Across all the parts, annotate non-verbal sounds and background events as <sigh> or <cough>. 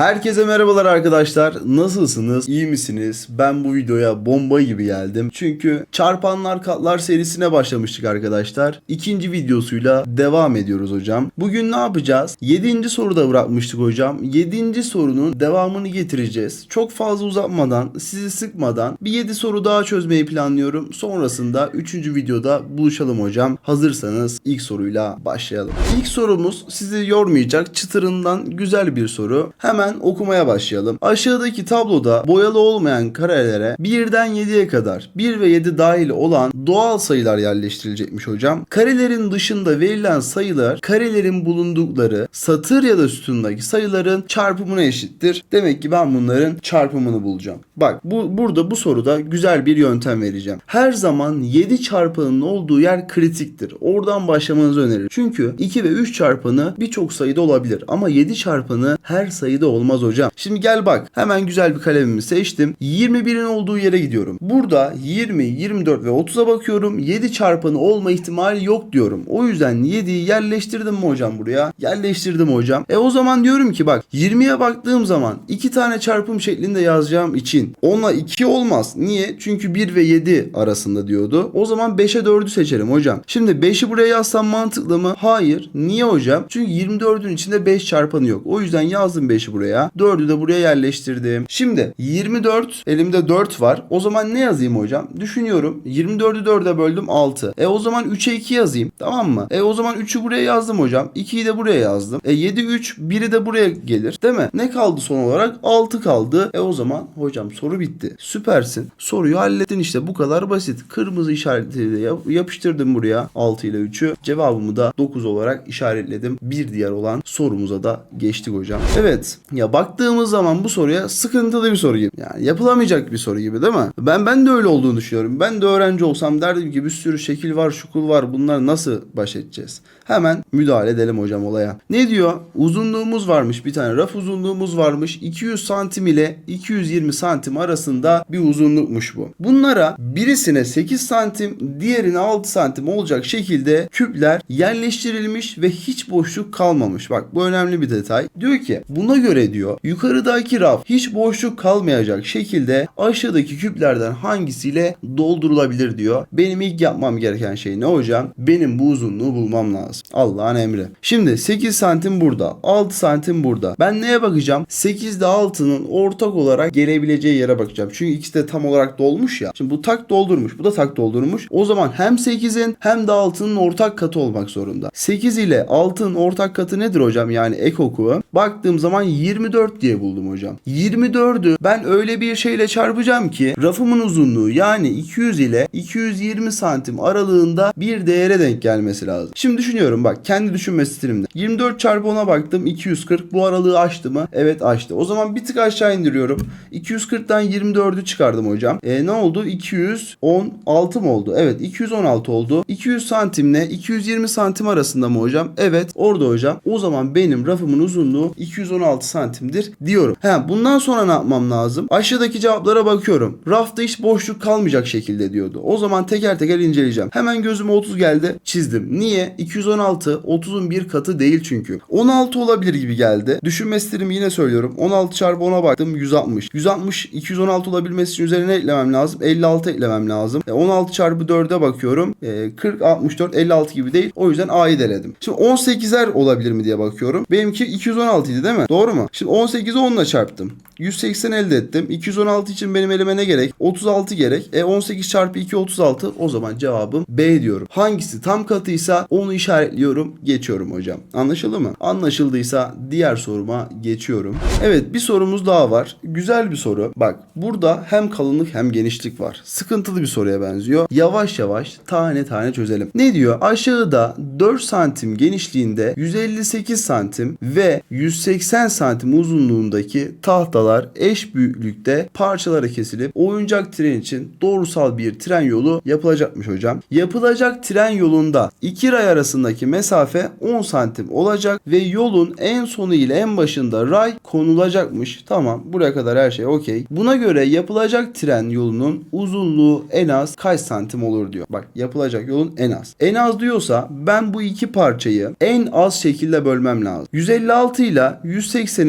Herkese merhabalar arkadaşlar. Nasılsınız? İyi misiniz? Ben bu videoya bomba gibi geldim. Çünkü çarpanlar katlar serisine başlamıştık arkadaşlar. İkinci videosuyla devam ediyoruz hocam. Bugün ne yapacağız? 7. soruda bırakmıştık hocam. 7. sorunun devamını getireceğiz. Çok fazla uzatmadan, sizi sıkmadan bir 7 soru daha çözmeyi planlıyorum. Sonrasında 3. videoda buluşalım hocam. Hazırsanız ilk soruyla başlayalım. İlk sorumuz sizi yormayacak çıtırından güzel bir soru. Hemen okumaya başlayalım. Aşağıdaki tabloda boyalı olmayan karelere 1'den 7'ye kadar 1 ve 7 dahil olan doğal sayılar yerleştirilecekmiş hocam. Karelerin dışında verilen sayılar karelerin bulundukları satır ya da sütundaki sayıların çarpımına eşittir. Demek ki ben bunların çarpımını bulacağım. Bak bu burada bu soruda güzel bir yöntem vereceğim. Her zaman 7 çarpanının olduğu yer kritiktir. Oradan başlamanızı öneririm. Çünkü 2 ve 3 çarpanı birçok sayıda olabilir ama 7 çarpanı her sayıda olmaz hocam. Şimdi gel bak hemen güzel bir kalemimi seçtim. 21'in olduğu yere gidiyorum. Burada 20, 24 ve 30'a bakıyorum. 7 çarpanı olma ihtimali yok diyorum. O yüzden 7'yi yerleştirdim mi hocam buraya? Yerleştirdim hocam. E o zaman diyorum ki bak 20'ye baktığım zaman 2 tane çarpım şeklinde yazacağım için onunla 2 olmaz. Niye? Çünkü 1 ve 7 arasında diyordu. O zaman 5'e 4'ü seçerim hocam. Şimdi 5'i buraya yazsam mantıklı mı? Hayır. Niye hocam? Çünkü 24'ün içinde 5 çarpanı yok. O yüzden yazdım 5'i buraya. 4'ü de buraya yerleştirdim. Şimdi 24 elimde 4 var. O zaman ne yazayım hocam? Düşünüyorum. 24'ü 4'e böldüm 6. E o zaman 3'e 2 yazayım. Tamam mı? E o zaman 3'ü buraya yazdım hocam. 2'yi de buraya yazdım. E 7 3 1'i de buraya gelir. Değil mi? Ne kaldı son olarak? 6 kaldı. E o zaman hocam soru bitti. Süpersin. Soruyu hallettin işte. Bu kadar basit. Kırmızı işaretiyle yap- yapıştırdım buraya 6 ile 3'ü. Cevabımı da 9 olarak işaretledim. Bir diğer olan sorumuza da geçtik hocam. Evet. Ya baktığımız zaman bu soruya sıkıntılı bir soru gibi. Yani yapılamayacak bir soru gibi değil mi? Ben ben de öyle olduğunu düşünüyorum. Ben de öğrenci olsam derdim ki bir sürü şekil var, şukul var. Bunlar nasıl baş edeceğiz? Hemen müdahale edelim hocam olaya. Ne diyor? Uzunluğumuz varmış bir tane. Raf uzunluğumuz varmış. 200 santim ile 220 santim arasında bir uzunlukmuş bu. Bunlara birisine 8 santim, diğerine 6 santim olacak şekilde küpler yerleştirilmiş ve hiç boşluk kalmamış. Bak bu önemli bir detay. Diyor ki buna göre diyor yukarıdaki raf hiç boşluk kalmayacak şekilde aşağıdaki küplerden hangisiyle doldurulabilir diyor. Benim ilk yapmam gereken şey ne hocam? Benim bu uzunluğu bulmam lazım. Allah'ın emri. Şimdi 8 santim burada. 6 santim burada. Ben neye bakacağım? 8 ile 6'nın ortak olarak gelebileceği yere bakacağım. Çünkü ikisi de tam olarak dolmuş ya. Şimdi bu tak doldurmuş. Bu da tak doldurmuş. O zaman hem 8'in hem de 6'nın ortak katı olmak zorunda. 8 ile 6'nın ortak katı nedir hocam? Yani ek oku. Baktığım zaman 24 diye buldum hocam. 24'ü ben öyle bir şeyle çarpacağım ki rafımın uzunluğu yani 200 ile 220 santim aralığında bir değere denk gelmesi lazım. Şimdi düşünüyorum bak kendi düşünme stilimde. 24 çarpı 10'a baktım 240 bu aralığı aştı mı? Evet aştı. O zaman bir tık aşağı indiriyorum. 240'tan 24'ü çıkardım hocam. E ne oldu? 216 mı oldu? Evet 216 oldu. 200 santimle 220 santim arasında mı hocam? Evet orada hocam. O zaman benim rafımın uzunluğu 216 santimdir diyorum. He, bundan sonra ne yapmam lazım? Aşağıdaki cevaplara bakıyorum. Rafta hiç boşluk kalmayacak şekilde diyordu. O zaman teker teker inceleyeceğim. Hemen gözüme 30 geldi. Çizdim. Niye? 216 30'un bir katı değil çünkü. 16 olabilir gibi geldi. Düşünme stilimi yine söylüyorum. 16 çarpı 10'a baktım 160. 160 216 olabilmesi için üzerine eklemem lazım. 56 eklemem lazım. E, 16 çarpı 4'e bakıyorum. E, 40 64 56 gibi değil. O yüzden A'yı deledim. Şimdi 18'er olabilir mi diye bakıyorum. Benimki 216 idi değil mi? Doğru mu? Şimdi 18'i 10 ile çarptım. 180 elde ettim. 216 için benim elime ne gerek? 36 gerek. E 18 çarpı 2 36. O zaman cevabım B diyorum. Hangisi tam katıysa onu işaretliyorum. Geçiyorum hocam. Anlaşıldı mı? Anlaşıldıysa diğer soruma geçiyorum. Evet bir sorumuz daha var. Güzel bir soru. Bak burada hem kalınlık hem genişlik var. Sıkıntılı bir soruya benziyor. Yavaş yavaş tane tane çözelim. Ne diyor? Aşağıda 4 santim genişliğinde 158 santim ve 180 santim uzunluğundaki tahtalar eş büyüklükte parçalara kesilip oyuncak tren için doğrusal bir tren yolu yapılacakmış hocam. Yapılacak tren yolunda iki ray arasındaki mesafe 10 santim olacak ve yolun en sonu ile en başında ray konulacakmış. Tamam buraya kadar her şey okey. Buna göre yapılacak tren yolunun uzunluğu en az kaç santim olur diyor. Bak yapılacak yolun en az. En az diyorsa ben bu iki parçayı en az şekilde bölmem lazım. 156 ile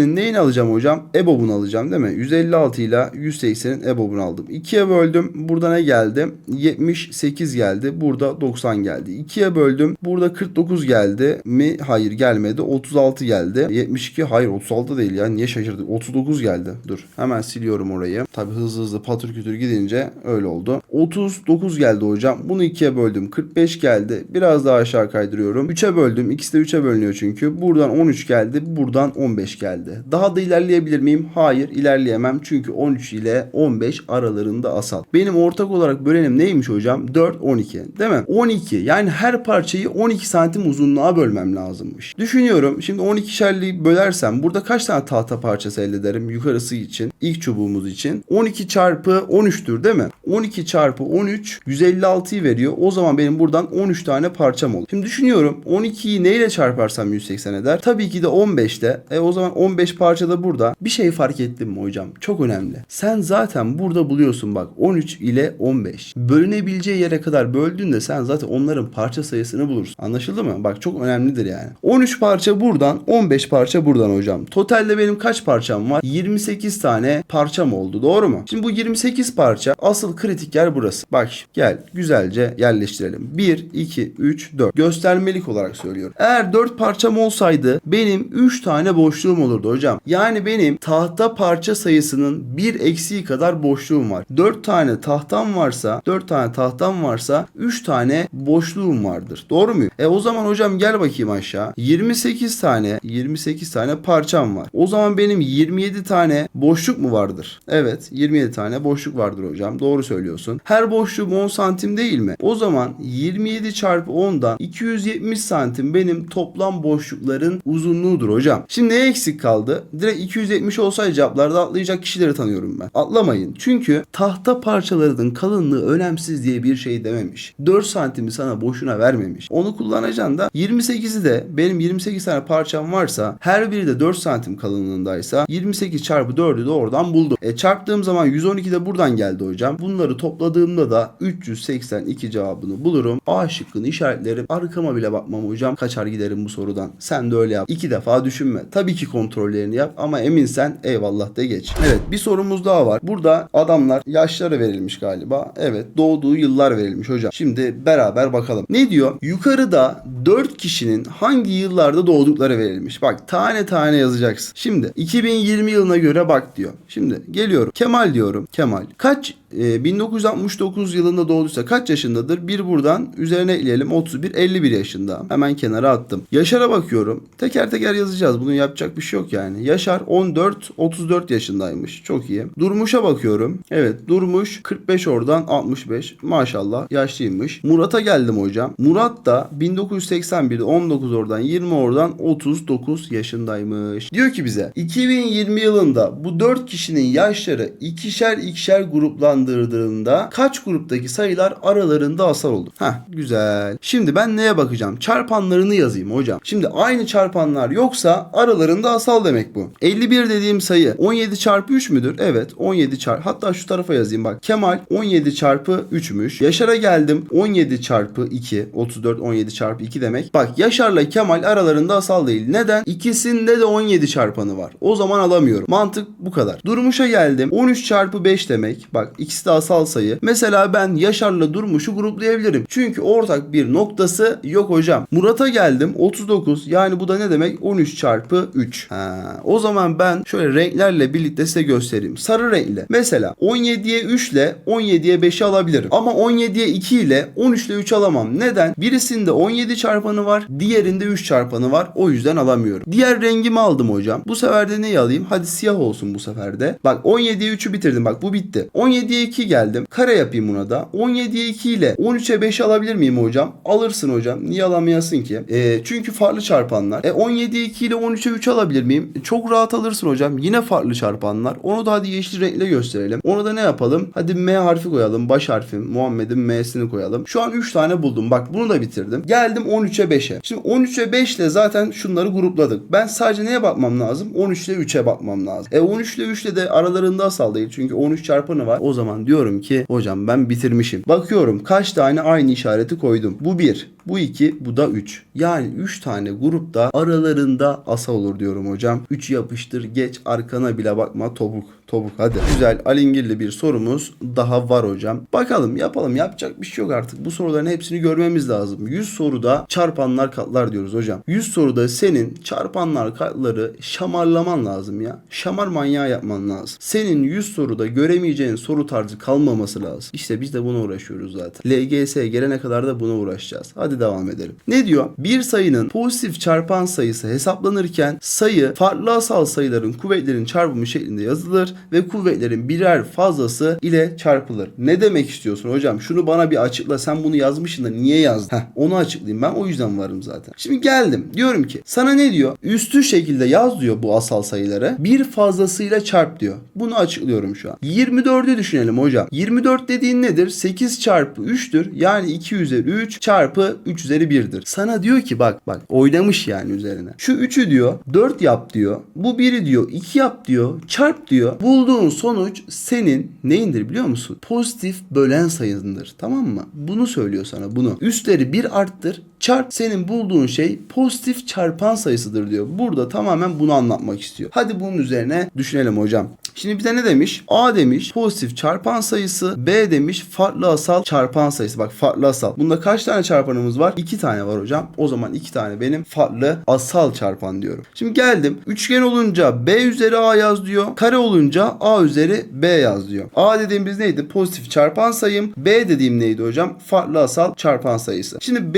180'in neyini alacağım hocam? EBOB'unu alacağım değil mi? 156 ile 180'in EBOB'unu aldım. 2'ye böldüm. Burada ne geldi? 78 geldi. Burada 90 geldi. 2'ye böldüm. Burada 49 geldi mi? Hayır gelmedi. 36 geldi. 72 hayır 36 değil ya. Niye şaşırdık? 39 geldi. Dur. Hemen siliyorum orayı. Tabi hızlı hızlı patır kütür gidince öyle oldu. 39 geldi hocam. Bunu 2'ye böldüm. 45 geldi. Biraz daha aşağı kaydırıyorum. 3'e böldüm. İkisi de 3'e bölünüyor çünkü. Buradan 13 geldi. Buradan 15 geldi. Daha da ilerleyebilir miyim? Hayır ilerleyemem. Çünkü 13 ile 15 aralarında asal. Benim ortak olarak bölenim neymiş hocam? 4, 12. Değil mi? 12. Yani her parçayı 12 santim uzunluğa bölmem lazımmış. Düşünüyorum. Şimdi 12'şerliği bölersem burada kaç tane tahta parçası elde ederim? Yukarısı için. ilk çubuğumuz için. 12 çarpı 13'tür değil mi? 12 çarpı 13 156'yı veriyor. O zaman benim buradan 13 tane parçam olur. Şimdi düşünüyorum 12'yi neyle çarparsam 180 eder? Tabii ki de 15'te. E o zaman 15 parça da burada. Bir şey fark ettim mi hocam? Çok önemli. Sen zaten burada buluyorsun bak 13 ile 15. Bölünebileceği yere kadar böldüğünde sen zaten onların parça sayısını bulursun. Anlaşıldı mı? Bak çok önemlidir yani. 13 parça buradan 15 parça buradan hocam. Totalde benim kaç parçam var? 28 tane parçam oldu. Doğru mu? Şimdi bu 28 parça asıl kritik yer burası. Bak gel güzelce yerleştirelim. 1, 2, 3, 4. Göstermelik olarak söylüyorum. Eğer 4 parçam olsaydı benim 3 tane boşluğum olurdu hocam. Yani benim tahta parça sayısının 1 eksiği kadar boşluğum var. 4 tane tahtam varsa 4 tane tahtam varsa 3 tane boşluğum vardır. Doğru mu? E o zaman hocam gel bakayım aşağı. 28 tane 28 tane parçam var. O zaman benim 27 tane boşluk mu vardır? Evet 27 tane boşluk vardır hocam. Doğru söylüyorsun. Her boşluğum 10 santim değil mi? O zaman 27 çarpı 10'dan 270 santim benim toplam boşlukların uzunluğudur hocam. Şimdi ne eksik kaldı? Direkt 270 olsaydı cevaplarda atlayacak kişileri tanıyorum ben. Atlamayın. Çünkü tahta parçalarının kalınlığı önemsiz diye bir şey dememiş. 4 santimi sana boşuna vermemiş. Onu kullanacaksın da 28'i de benim 28 tane parçam varsa her biri de 4 santim kalınlığındaysa 28 çarpı 4'ü de oradan buldum. E çarptığım zaman 112 de buradan geldi hocam. Bunları topladığımda da 382 cevabını bulurum. A şıkkını işaretlerim. Arkama bile bakmam hocam. Kaçar giderim bu sorudan. Sen de öyle yap. İki defa düşünme. Tabii ki kontrollerini yap ama eminsen eyvallah de geç. Evet bir sorumuz daha var. Burada adamlar yaşları verilmiş galiba. Evet doğduğu yıllar verilmiş hocam. Şimdi beraber bakalım. Ne diyor? Yukarıda 4 kişinin hangi yıllarda doğdukları verilmiş. Bak tane tane yazacaksın. Şimdi 2020 yılına göre bak diyor. Şimdi geliyorum. Kemal diyorum. Kemal. Kaç e, 1969 yılında doğduysa kaç yaşındadır? Bir buradan üzerine ekleyelim 31 51 yaşında. Hemen kenara attım. Yaşar'a bakıyorum. Teker teker yazacağız. Bunun yapacak bir şey yok yani. Yaşar 14 34 yaşındaymış. Çok iyi. Durmuş'a bakıyorum. Evet Durmuş 45 oradan 65. Maşallah yaşlıymış. Murat'a geldim hocam. Murat da 1981'de 19 oradan 20 oradan 39 yaşındaymış. Diyor ki bize 2020 yılında bu 4 kişinin yaşları ikişer ikişer gruplandırdığında kaç gruptaki sayılar aralarında asal olur? Heh güzel. Şimdi ben neye bakacağım? Çarpanlarını yazayım hocam. Şimdi aynı çarpanlar yoksa aralarında asal demek bu. 51 dediğim sayı 17 çarpı 3 müdür? Evet 17 çarpı. Hatta şu tarafa yazayım bak. Kemal 17 çarpı 3'müş. Yaşar'a geldim 17 çarpı 2. 34 17 çarpı 2 demek. Bak Yaşar'la Kemal aralarında asal değil. Neden? İkisinde de 17 çarpanı var. O zaman alamıyorum. Mantık bu kadar. Durmuş'a geldim. 13 çarpı 5 demek. Bak ikisi de asal sayı. Mesela ben Yaşar'la Durmuş'u gruplayabilirim. Çünkü ortak bir noktası yok hocam. Murat'a geldim. 39. Yani bu da ne demek? 13 çarpı 3. Ha, o zaman ben şöyle renklerle birlikte size göstereyim. Sarı renkle. Mesela 17'ye 3 ile 17'ye 5'i alabilirim. Ama 17'ye 2 ile 13 ile 3 alamam. Neden? Birisinde 17 çarpanı var. Diğerinde 3 çarpanı var. O yüzden alamıyorum. Diğer rengimi aldım hocam. Bu sefer de neyi alayım? Hadi siyah olsun bu sefer de. Bak 17'ye 3'ü bitirdim. Bak bu bitti. 17'ye 2 geldim. Kare yapayım buna da. 17'ye 2 ile 13'e 5 alabilir miyim hocam? Alırsın hocam. Niye alamayasın ki? E, çünkü farklı çarpanlar. E 17'ye 2 ile 13'e 3 alabilir miyim? Çok rahat alırsın hocam. Yine Ne farklı çarpanlar? Onu da hadi yeşil renkle gösterelim. Onu da ne yapalım? Hadi M harfi koyalım. Baş harfim. Muhammed'in M'sini koyalım. Şu an 3 tane buldum. Bak bunu da bitirdim. Geldim 13'e 5'e. Şimdi 13'e 5 ile zaten şunları grupladık. Ben sadece neye bakmam lazım? 13 ile 3'e bakmam lazım. E 13 ile 3 ile de aralarında asal değil. Çünkü 13 çarpanı var. O zaman diyorum ki hocam ben bitirmişim. Bakıyorum kaç tane aynı işareti koydum. Bu 1. Bu 2, bu da 3. Yani 3 tane grupta aralarında asa olur diyorum hocam. 3 yapıştır geç arkana bile bakma topuk. Topuk hadi. Güzel alingirli bir sorumuz daha var hocam. Bakalım yapalım yapacak bir şey yok artık. Bu soruların hepsini görmemiz lazım. 100 soruda çarpanlar katlar diyoruz hocam. 100 soruda senin çarpanlar katları şamarlaman lazım ya. Şamar manyağı yapman lazım. Senin 100 soruda göremeyeceğin soru tarzı kalmaması lazım. İşte biz de buna uğraşıyoruz zaten. LGS gelene kadar da buna uğraşacağız. Hadi devam edelim. Ne diyor? Bir sayının pozitif çarpan sayısı hesaplanırken sayı farklı asal sayıların kuvvetlerin çarpımı şeklinde yazılır ve kuvvetlerin birer fazlası ile çarpılır. Ne demek istiyorsun hocam? Şunu bana bir açıkla. Sen bunu yazmışsın da niye yazdın? Heh, onu açıklayayım. Ben o yüzden varım zaten. Şimdi geldim. Diyorum ki sana ne diyor? Üstü şekilde yaz diyor bu asal sayıları. Bir fazlasıyla çarp diyor. Bunu açıklıyorum şu an. 24'ü düşünelim hocam. 24 dediğin nedir? 8 çarpı 3'tür. Yani 2 üzeri 3 çarpı 3 üzeri 1'dir. Sana diyor ki bak bak oynamış yani üzerine. Şu 3'ü diyor 4 yap diyor. Bu 1'i diyor 2 yap diyor. Çarp diyor. Bulduğun sonuç senin neyindir biliyor musun? Pozitif bölen sayındır. Tamam mı? Bunu söylüyor sana bunu. Üstleri 1 arttır. Çarp senin bulduğun şey pozitif çarpan sayısıdır diyor. Burada tamamen bunu anlatmak istiyor. Hadi bunun üzerine düşünelim hocam. Şimdi bize ne demiş? A demiş pozitif çarpan sayısı. B demiş farklı asal çarpan sayısı. Bak farklı asal. Bunda kaç tane çarpanımız var? 2 tane var hocam. O zaman 2 tane benim farklı asal çarpan diyorum. Şimdi geldim. Üçgen olunca B üzeri A yaz diyor. Kare olunca A üzeri B yaz diyor. A dediğimiz neydi? Pozitif çarpan sayım. B dediğim neydi hocam? Farklı asal çarpan sayısı. Şimdi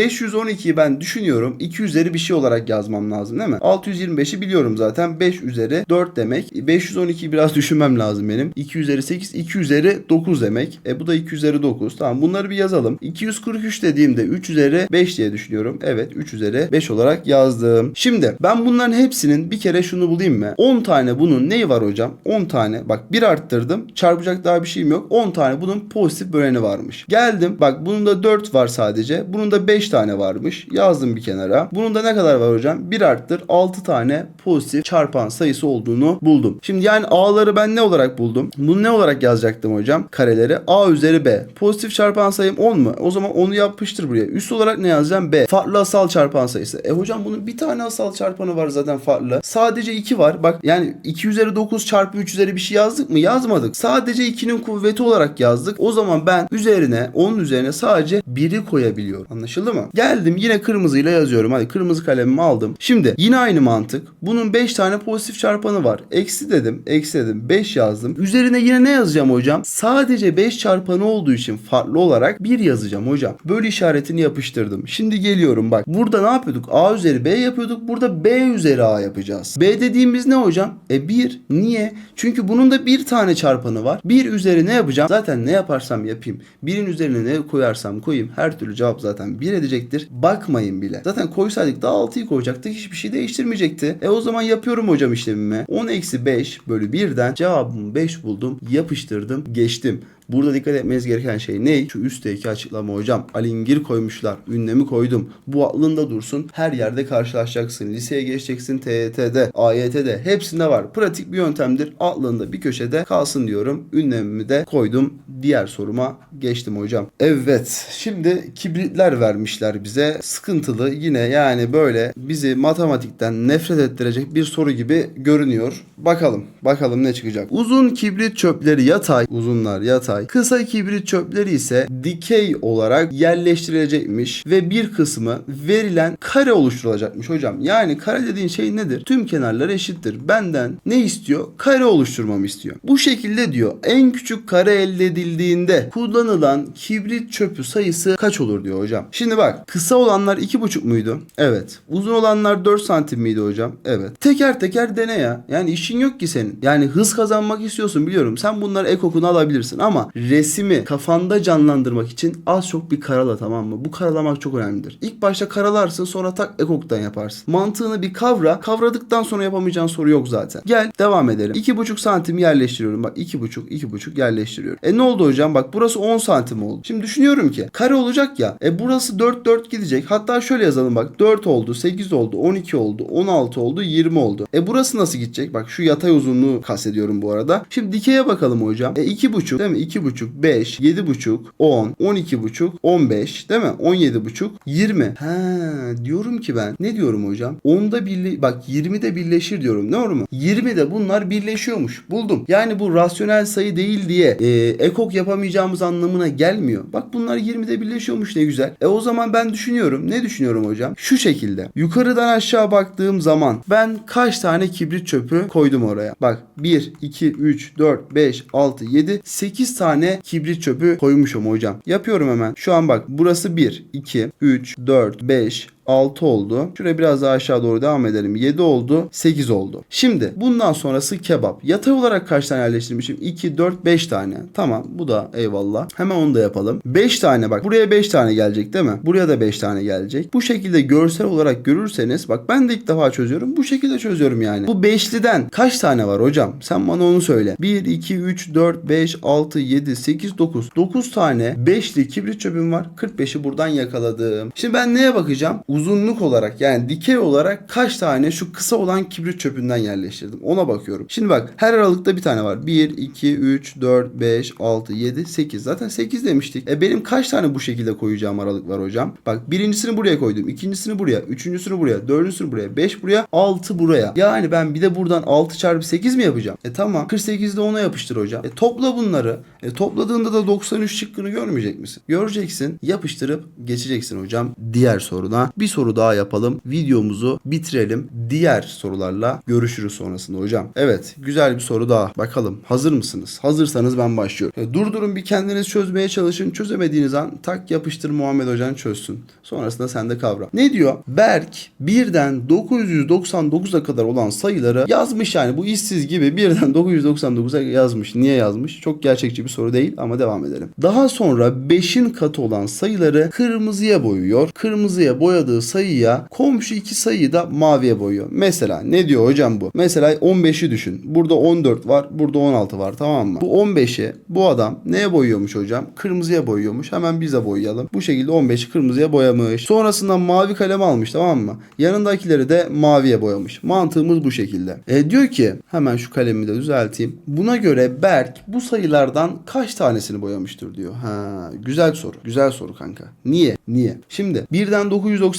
512'yi ben düşünüyorum. 2 üzeri bir şey olarak yazmam lazım değil mi? 625'i biliyorum zaten. 5 üzeri 4 demek. 512'yi biraz <laughs> düşünmem lazım benim. 2 üzeri 8, 2 üzeri 9 demek. E bu da 2 üzeri 9. Tamam bunları bir yazalım. 243 dediğimde 3 üzeri 5 diye düşünüyorum. Evet 3 üzeri 5 olarak yazdım. Şimdi ben bunların hepsinin bir kere şunu bulayım mı? 10 tane bunun neyi var hocam? 10 tane. Bak bir arttırdım. Çarpacak daha bir şeyim yok. 10 tane bunun pozitif böleni varmış. Geldim. Bak bunun da 4 var sadece. Bunun da 5 tane varmış. Yazdım bir kenara. Bunun da ne kadar var hocam? Bir arttır. 6 tane pozitif çarpan sayısı olduğunu buldum. Şimdi yani A'ları ben ne olarak buldum? Bunu ne olarak yazacaktım hocam? Kareleri A üzeri B. Pozitif çarpan sayım 10 mu? O zaman onu yapıştır buraya. Üst olarak ne yazacağım? B. Farklı asal çarpan sayısı. E hocam bunun bir tane asal çarpanı var zaten farklı. Sadece 2 var. Bak yani 2 üzeri 9 çarpı 3 üzeri bir şey yazdık mı? Yazmadık. Sadece 2'nin kuvveti olarak yazdık. O zaman ben üzerine onun üzerine sadece 1'i koyabiliyorum. Anlaşıldı mı? Geldim yine kırmızıyla yazıyorum. Hadi kırmızı kalemimi aldım. Şimdi yine aynı mantık. Bunun 5 tane pozitif çarpanı var. Eksi dedim. Eksi dedim. 5 yazdım. Üzerine yine ne yazacağım hocam? Sadece 5 çarpanı olduğu için farklı olarak 1 yazacağım hocam. Böyle işaretini yapıştırdım. Şimdi geliyorum bak. Burada ne yapıyorduk? A üzeri B yapıyorduk. Burada B üzeri A yapacağız. B dediğimiz ne hocam? E 1. Niye? Çünkü bunun da bir tane çarpanı var. 1 üzeri ne yapacağım? Zaten ne yaparsam yapayım. 1'in üzerine ne koyarsam koyayım. Her türlü cevap zaten 1 edecektir. Bakmayın bile. Zaten koysaydık daha 6'yı koyacaktık. Hiçbir şey değiştirmeyecekti. E o zaman yapıyorum hocam işlemimi. 10 eksi 5 bölü 1'den cevabımı 5 buldum. Yapıştırdım. Geçtim. Burada dikkat etmeniz gereken şey ne? Şu üstteki açıklama hocam. Alingir koymuşlar. Ünlemi koydum. Bu aklında dursun. Her yerde karşılaşacaksın. Liseye geçeceksin. TYT'de, AYT'de hepsinde var. Pratik bir yöntemdir. Aklında bir köşede kalsın diyorum. Ünlemimi de koydum. Diğer soruma geçtim hocam. Evet. Şimdi kibritler vermişler bize. Sıkıntılı yine yani böyle bizi matematikten nefret ettirecek bir soru gibi görünüyor. Bakalım. Bakalım ne çıkacak. Uzun kibrit çöpleri yatay. Uzunlar yatay. Kısa kibrit çöpleri ise dikey olarak yerleştirilecekmiş ve bir kısmı verilen kare oluşturulacakmış hocam. Yani kare dediğin şey nedir? Tüm kenarlar eşittir. Benden ne istiyor? Kare oluşturmamı istiyor. Bu şekilde diyor en küçük kare elde edildiği edildiğinde kullanılan kibrit çöpü sayısı kaç olur diyor hocam. Şimdi bak kısa olanlar 2,5 muydu? Evet. Uzun olanlar 4 santim miydi hocam? Evet. Teker teker dene ya. Yani işin yok ki senin. Yani hız kazanmak istiyorsun biliyorum. Sen bunları ekokunu alabilirsin ama resmi kafanda canlandırmak için az çok bir karala tamam mı? Bu karalamak çok önemlidir. İlk başta karalarsın sonra tak ekoktan yaparsın. Mantığını bir kavra. Kavradıktan sonra yapamayacağın soru yok zaten. Gel devam edelim. 2,5 santim yerleştiriyorum. Bak 2,5 2,5 yerleştiriyorum. E ne oldu hocam? Bak burası 10 santim oldu. Şimdi düşünüyorum ki kare olacak ya. E burası 4 4 gidecek. Hatta şöyle yazalım bak. 4 oldu, 8 oldu, 12 oldu, 16 oldu, 20 oldu. E burası nasıl gidecek? Bak şu yatay uzunluğu kastediyorum bu arada. Şimdi dikeye bakalım hocam. E 2,5 değil mi? 2,5, 5, 7,5, 10, 12,5, 15 değil mi? 17,5, 20. He diyorum ki ben. Ne diyorum hocam? 10'da birle bak 20'de birleşir diyorum. Ne mu? 20'de bunlar birleşiyormuş. Buldum. Yani bu rasyonel sayı değil diye e, ekok yapamayacağımız anlamına gelmiyor. Bak bunlar 20'de birleşiyormuş ne güzel. E o zaman ben düşünüyorum. Ne düşünüyorum hocam? Şu şekilde. Yukarıdan aşağı baktığım zaman ben kaç tane kibrit çöpü koydum oraya? Bak 1, 2, 3, 4, 5, 6, 7, 8 tane kibrit çöpü koymuşum hocam. Yapıyorum hemen. Şu an bak burası 1, 2, 3, 4, 5, 6 oldu. Şuraya biraz daha aşağı doğru devam edelim. 7 oldu. 8 oldu. Şimdi bundan sonrası kebap. Yatay olarak kaç tane yerleştirmişim? 2, 4, 5 tane. Tamam bu da eyvallah. Hemen onu da yapalım. 5 tane bak. Buraya 5 tane gelecek değil mi? Buraya da 5 tane gelecek. Bu şekilde görsel olarak görürseniz bak ben de ilk defa çözüyorum. Bu şekilde çözüyorum yani. Bu beşliden kaç tane var hocam? Sen bana onu söyle. 1, 2, 3, 4, 5, 6, 7, 8, 9. 9 tane 5'li kibrit çöpüm var. 45'i buradan yakaladım. Şimdi ben neye bakacağım? Uzunluk olarak yani dikey olarak kaç tane şu kısa olan kibrit çöpünden yerleştirdim. Ona bakıyorum. Şimdi bak her aralıkta bir tane var. 1, 2, 3, 4, 5, 6, 7, 8. Zaten 8 demiştik. E benim kaç tane bu şekilde koyacağım aralık var hocam? Bak birincisini buraya koydum. ikincisini buraya. Üçüncüsünü buraya. Dördüncüsünü buraya. 5 buraya. 6 buraya. Yani ben bir de buradan 6 çarpı 8 mi yapacağım? E tamam. 48'de ona yapıştır hocam. E topla bunları. E topladığında da 93 çıkkını görmeyecek misin? Göreceksin. Yapıştırıp geçeceksin hocam. Diğer soruna. Bir soru daha yapalım. Videomuzu bitirelim. Diğer sorularla görüşürüz sonrasında hocam. Evet güzel bir soru daha. Bakalım hazır mısınız? Hazırsanız ben başlıyorum. E, Durdurun bir kendiniz çözmeye çalışın. Çözemediğiniz an tak yapıştır Muhammed Hocan çözsün. Sonrasında sen de kavra. Ne diyor? Berk birden 999'a kadar olan sayıları yazmış yani. Bu işsiz gibi birden 999'a yazmış. Niye yazmış? Çok gerçekçi bir soru değil ama devam edelim. Daha sonra 5'in katı olan sayıları kırmızıya boyuyor. Kırmızıya boyadığı sayıya komşu iki sayıyı da maviye boyuyor. Mesela ne diyor hocam bu? Mesela 15'i düşün. Burada 14 var. Burada 16 var tamam mı? Bu 15'i bu adam neye boyuyormuş hocam? Kırmızıya boyuyormuş. Hemen biz de boyayalım. Bu şekilde 15'i kırmızıya boyamış. Sonrasında mavi kalem almış tamam mı? Yanındakileri de maviye boyamış. Mantığımız bu şekilde. E diyor ki hemen şu kalemi de düzelteyim. Buna göre Berk bu sayılardan kaç tanesini boyamıştır diyor. Ha, güzel soru. Güzel soru kanka. Niye? Niye? Şimdi birden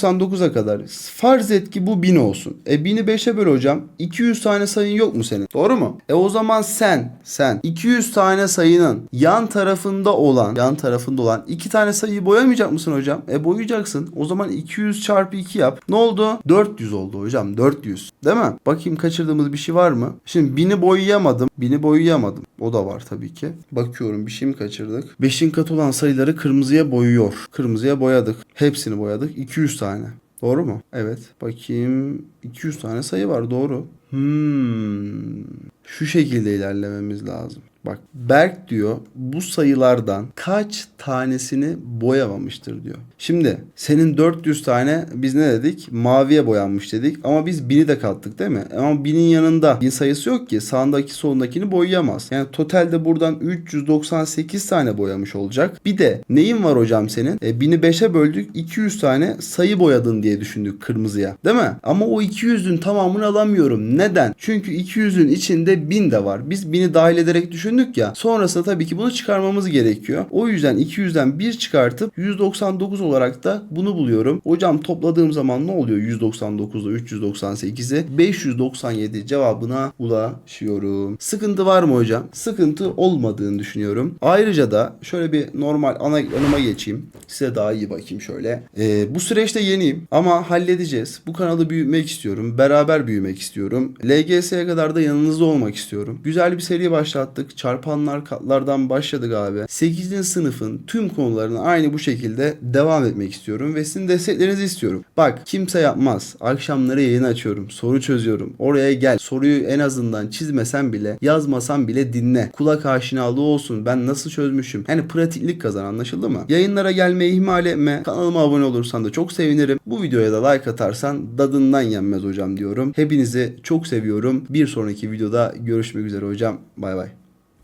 999'a kadar farz et ki bu 1000 olsun. E 1000'i 5'e böl hocam. 200 tane sayın yok mu senin? Doğru mu? E o zaman sen sen 200 tane sayının yan tarafında olan yan tarafında olan iki tane sayıyı boyamayacak mısın hocam? E boyayacaksın. O zaman 200 çarpı 2 yap. Ne oldu? 400 oldu hocam. 400. Değil mi? Bakayım kaçırdığımız bir şey var mı? Şimdi 1000'i boyayamadım. 1000'i boyayamadım. O da var tabii ki. Bakıyorum bir şey mi kaçırdık? 5'in katı olan sayıları kırmızıya boyuyor. Kırmızıya boyadık. Hepsini boyadık. 200 tane. Doğru mu? Evet. Bakayım. 200 tane sayı var. Doğru. Hmm. Şu şekilde ilerlememiz lazım. Bak Berk diyor bu sayılardan kaç tanesini boyamamıştır diyor. Şimdi senin 400 tane biz ne dedik? Maviye boyanmış dedik ama biz 1000'i de kattık değil mi? Ama 1000'in yanında 1000 sayısı yok ki sağındaki solundakini boyayamaz. Yani totalde buradan 398 tane boyamış olacak. Bir de neyin var hocam senin? E, 1000'i 5'e böldük 200 tane sayı boyadın diye düşündük kırmızıya. Değil mi? Ama o 200'ün tamamını alamıyorum. Neden? Çünkü 200'ün içinde 1000 de var. Biz 1000'i dahil ederek düşündük ya. Sonrasında tabii ki bunu çıkarmamız gerekiyor. O yüzden 200'den 1 çıkartıp 199 olarak da bunu buluyorum. Hocam topladığım zaman ne oluyor 199'da 398'i? 597 cevabına ulaşıyorum. Sıkıntı var mı hocam? Sıkıntı olmadığını düşünüyorum. Ayrıca da şöyle bir normal ana ekranıma geçeyim. Size daha iyi bakayım şöyle. Ee, bu süreçte yeniyim ama halledeceğiz. Bu kanalı büyütmek istiyorum. Beraber büyümek istiyorum. LGS'ye kadar da yanınızda olmak istiyorum. Güzel bir seri başlattık. Çarpanlar katlardan başladık abi. 8. sınıfın tüm konularını aynı bu şekilde devam etmek istiyorum ve sizin desteklerinizi istiyorum. Bak kimse yapmaz. Akşamları yayın açıyorum. Soru çözüyorum. Oraya gel. Soruyu en azından çizmesen bile yazmasan bile dinle. Kulak aşinalığı olsun. Ben nasıl çözmüşüm. Yani pratiklik kazan anlaşıldı mı? Yayınlara gelmeyi ihmal etme. Kanalıma abone olursan da çok sevinirim. Bu videoya da like atarsan dadından yenmez hocam diyorum. Hepinizi çok seviyorum. Bir sonraki videoda görüşmek üzere hocam. Bay bay.